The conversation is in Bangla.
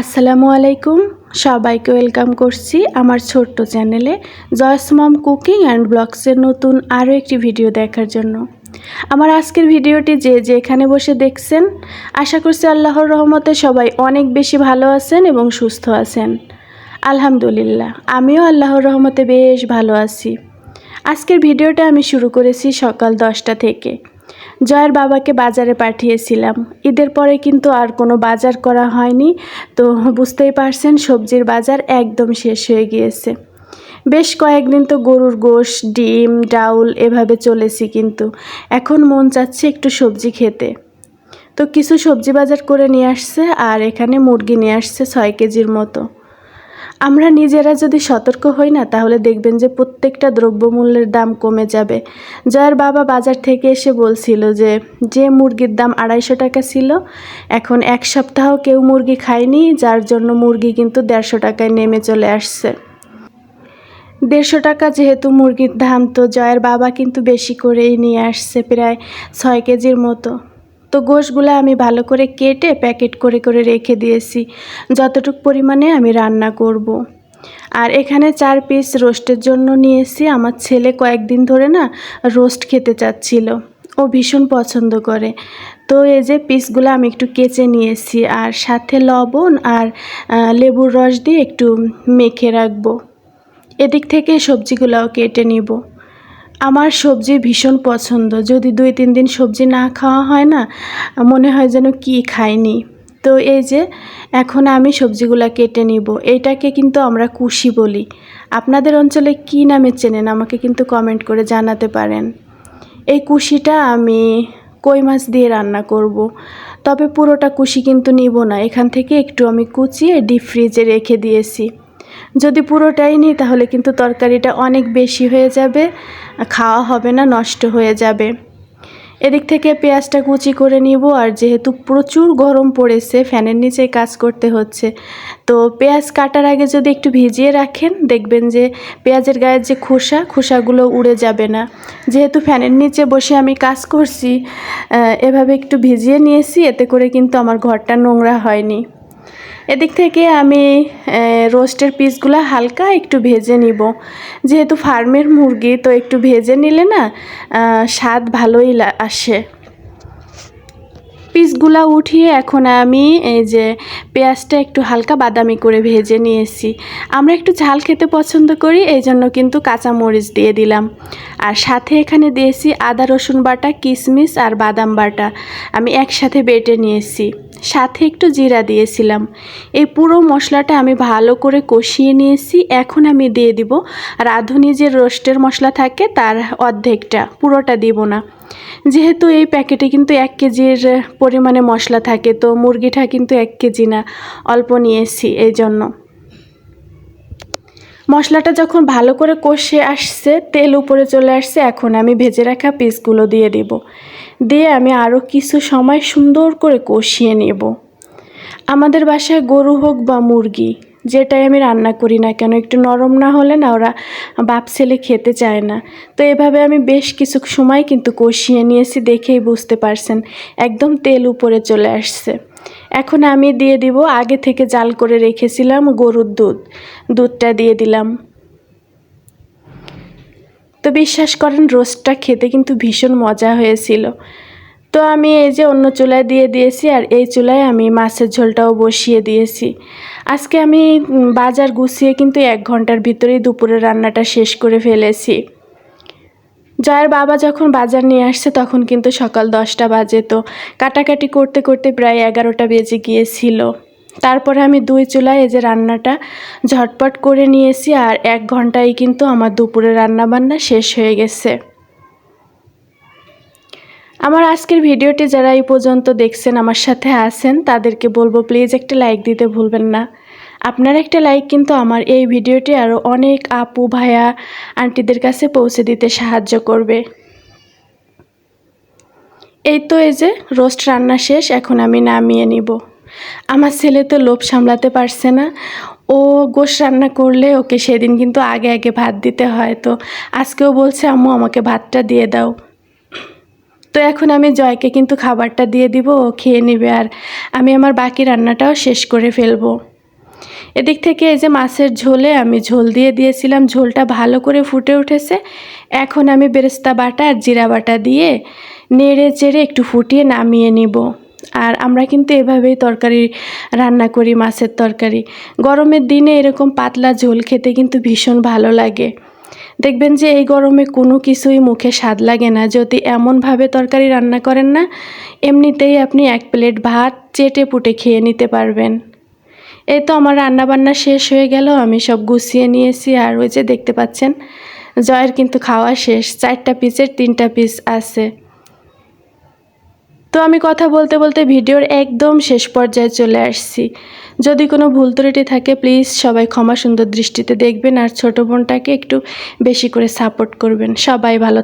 আসসালামু আলাইকুম। সবাইকে ওয়েলকাম করছি আমার ছোট্ট চ্যানেলে জয়সমাম কুকিং অ্যান্ড ব্লগসের নতুন আরও একটি ভিডিও দেখার জন্য। আমার আজকের ভিডিওটি যে যেখানে বসে দেখছেন, আশা করছি আল্লাহর রহমতে সবাই অনেক বেশি ভালো আছেন এবং সুস্থ আছেন। আলহামদুলিল্লাহ, আমিও আল্লাহর রহমতে বেশ ভালো আছি। আজকের ভিডিওটা আমি শুরু করেছি সকাল দশটা থেকে। জয়ের বাবাকে বাজারে পাঠিয়েছিলাম। ঈদের পরে কিন্তু আর কোনো বাজার করা হয়নি। তো বুঝতেই পারছেন, সবজির বাজার একদম শেষ হয়ে গিয়েছে। বেশ কয়েকদিন তো গরুর গোশ, ডিম, ডাউল এভাবে চলেছি কিন্তু। এখন মন চাচ্ছে একটু সবজি খেতে। তো কিছু সবজি বাজার করে নিয়ে আসছে আর এখানে মুরগি নিয়ে আসছে ছয় কেজির মতো। আমরা নিজেরা যদি সতর্ক হই না, তাহলে দেখবেন যে প্রত্যেকটা দ্রব্যমূল্যের দাম কমে যাবে। জয়ের বাবা বাজার থেকে এসে বলছিল যে যে মুরগির দাম আড়াইশো টাকা ছিল, এখন এক সপ্তাহ কেউ মুরগি খায়নি, যার জন্য মুরগি কিন্তু দেড়শো টাকায় নেমে চলে আসছে। দেড়শো টাকা যেহেতু মুরগির দাম, তো জয়ের বাবা কিন্তু বেশি করেই নিয়ে আসছে, প্রায় ছয় কেজির মতো। তো গোশগুলো আমি ভালো করে কেটে প্যাকেট করে করে রেখে দিয়েছি। যতটুকু পরিমাণে আমি রান্না করব। আর এখানে চার পিস রোস্টের জন্য নিয়েছি। আমার ছেলে কয়েকদিন ধরে না রোস্ট খেতে চাচ্ছিল। ও ভীষণ পছন্দ করে। তো এই যে পিসগুলো আমি একটু কেচে নিয়েছি আর সাথে লবণ আর লেবুর রস দিয়ে একটু মেখে রাখব। এদিক থেকে সবজিগুলোও কেটে নিব। আমার সবজি ভীষণ পছন্দ। যদি দুই, তিন দিন সবজি না খাওয়া হয় না, মনে হয় যেন কি খাইনি। তো এই যে, এখন আমি সবজিগুলো কেটে নিব। এইটাকে কিন্তু আমরা কুশি বলি। আপনাদের অঞ্চলে কি নামে চেনেন? আমাকে কিন্তু কমেন্ট করে জানাতে পারেন। এই কুশিটা আমি কই মাছ দিয়ে রান্না করব। তবে পুরোটা কুশি কিন্তু নিব না। এখান থেকে একটু আমি কুচিয়ে ডিপ ফ্রিজে রেখে দিয়েছি। যদি পুরোটাই নিই, তাহলে কিন্তু তরকারিটা অনেক বেশি হয়ে যাবে, খাওয়া হবে না, নষ্ট হয়ে যাবে। এদিক থেকে পেঁয়াজটা কুচি করে নিব, আর যেহেতু প্রচুর গরম পড়েছে, ফ্যানের নিচে কাজ করতে হচ্ছে। তো পেঁয়াজ কাটার আগে যদি একটু ভিজিয়ে রাখেন, দেখবেন যে পেঁয়াজের গায়ের যে খোসা, খোসাগুলো উড়ে যাবে না। যেহেতু ফ্যানের নিচে বসে আমি কাজ করছি এভাবে একটু ভিজিয়ে নিয়েছি, এতে করে কিন্তু আমার ঘরটা নোংরা হয়নি। এদিক থেকে আমি রোস্টের পিসগুলো হালকা একটু ভেজে নিব। যেহেতু ফার্মের মুরগি, তো একটু ভেজে নিলে না স্বাদ ভালোই আসে। পিসগুলা উঠিয়ে এখন আমি এই যে পেঁয়াজটা একটু হালকা বাদামি করে ভেজে নিয়েছি। আমরা একটু ঝাল খেতে পছন্দ করি এই জন্য কিন্তু কাঁচামরিচ দিয়ে দিলাম। আর সাথে এখানে দিয়েছি আদা, রসুন বাটা কিশমিশ আর বাদাম বাটা। আমি একসাথে বেটে নিয়েছি। সাথে একটু জিরা দিয়েছিলাম। এই পুরো মশলাটা আমি ভালো করে কষিয়ে নিয়েছি। এখন আমি দিয়ে দিব। রাঁধুনি যে রোস্টের মশলা থাকে, তার অর্ধেকটা। পুরোটা দিব না। যেহেতু এই প্যাকেটে কিন্তু এক কেজির পরিমাণে মশলা থাকে, তো মুরগিটা কিন্তু এক কেজি না, অল্প নিয়েছি এই জন্য মশলাটা যখন ভালো করে কষে আসছে, তেল উপরে চলে আসছে, এখন আমি ভেজে রাখা পিসগুলো দিয়ে দেব। দিয়ে আমি আরও কিছু সময় সুন্দর করে কষিয়ে নেব। আমাদের বাসায় গরু হোক বা মুরগি যেটাই আমি রান্না করি না কেন, একটু নরম না হলে না ওরা বাপ ছেলে খেতে চায় না। তো এভাবে আমি বেশ কিছু সময় কিন্তু কষিয়ে নিয়েছি দেখেই বুঝতে পারছেন, একদম তেল উপরে চলে আসছে। এখন আমি দিয়ে দিব, আগে থেকে জাল করে রেখেছিলাম গরুর দুধ, দুধটা দিয়ে দিলাম। তো বিশ্বাস করেন, রোস্টটা খেতে কিন্তু ভীষণ মজা হয়েছিল। তো আমি এই যে অন্য চুলায় দিয়ে দিয়েছি আর এই চুলায় আমি মাছের ঝোলটাও বসিয়ে দিয়েছি। আজকে আমি বাজার গুছিয়ে কিন্তু এক ঘণ্টার ভিতরেই দুপুরে রান্নাটা শেষ করে ফেলেছি। জয়ের বাবা যখন বাজার নিয়ে আসছে তখন কিন্তু সকাল দশটা বাজে তো কাটাকাটি করতে করতে প্রায় এগারোটা বেজে গিয়েছিল। তারপরে আমি দুই চুলায় এই যে রান্নাটা ঝটপট করে নিয়েছি আর এক ঘন্টায় কিন্তু আমার দুপুরে রান্নাবান্না শেষ হয়ে গেছে। আমার আজকের ভিডিওটি যারা এই পর্যন্ত দেখছেন, আমার সাথে আছেন, তাদেরকে বলব প্লিজ একটা লাইক দিতে ভুলবেন না। আপনার একটা লাইক কিন্তু আমার এই ভিডিওটি আরও অনেক আপু, ভাইয়া, আন্টিদের কাছে পৌঁছে দিতে সাহায্য করবে। এই তো এই যে রোস্ট রান্না শেষ, এখন আমি নামিয়ে নিব। আমার ছেলে তো লোভ সামলাতে পারছে না। ও গোশ রান্না করলে ওকে সেদিন কিন্তু আগে আগে ভাত দিতে হয়। তো আজকেও বলছে, আম্মু, আমাকে ভাতটা দিয়ে দাও। তো এখন আমি জয়কে কিন্তু খাবারটা দিয়ে দিব, ও খেয়ে নেবে আর আমি আমার বাকি রান্নাটাও শেষ করে ফেলব। এদিক থেকে এই যে মাছের ঝোলে আমি ঝোল দিয়ে দিয়েছিলাম, ঝোলটা ভালো করে ফুটে উঠেছে। এখন আমি বেরেস্তা বাটা আর জিরা বাটা দিয়ে নেড়ে চেড়ে একটু ফুটিয়ে নামিয়ে নিব। আর আমরা কিন্তু এভাবেই তরকারি রান্না করি, মাছের তরকারি। গরমের দিনে এরকম পাতলা ঝোল খেতে কিন্তু ভীষণ ভালো লাগে। দেখবেন যে এই গরমে কোনো কিছুই মুখে স্বাদ লাগে না। যদি এমনভাবে তরকারি রান্না করেন না, এমনিতেই আপনি এক প্লেট ভাত চেটে পুটে খেয়ে নিতে পারবেন। এই তো আমার রান্না বান্না শেষ হয়ে গেল, আমি সব গুছিয়ে নিয়েছি। আর ওই যে দেখতে পাচ্ছেন, জয়ের কিন্তু খাওয়া শেষ। চারটা পিসের তিনটা পিস আছে। তো আমি কথা বলতে বলতে ভিডিওর একদম শেষ পর্যায়ে চলে আসছি। যদি কোনো ভুল ত্রুটি থাকে প্লিজ সবাই ক্ষমা সুন্দর দৃষ্টিতে দেখবেন আর ছোটো বোনটাকে একটু বেশি করে সাপোর্ট করবেন। সবাই ভালো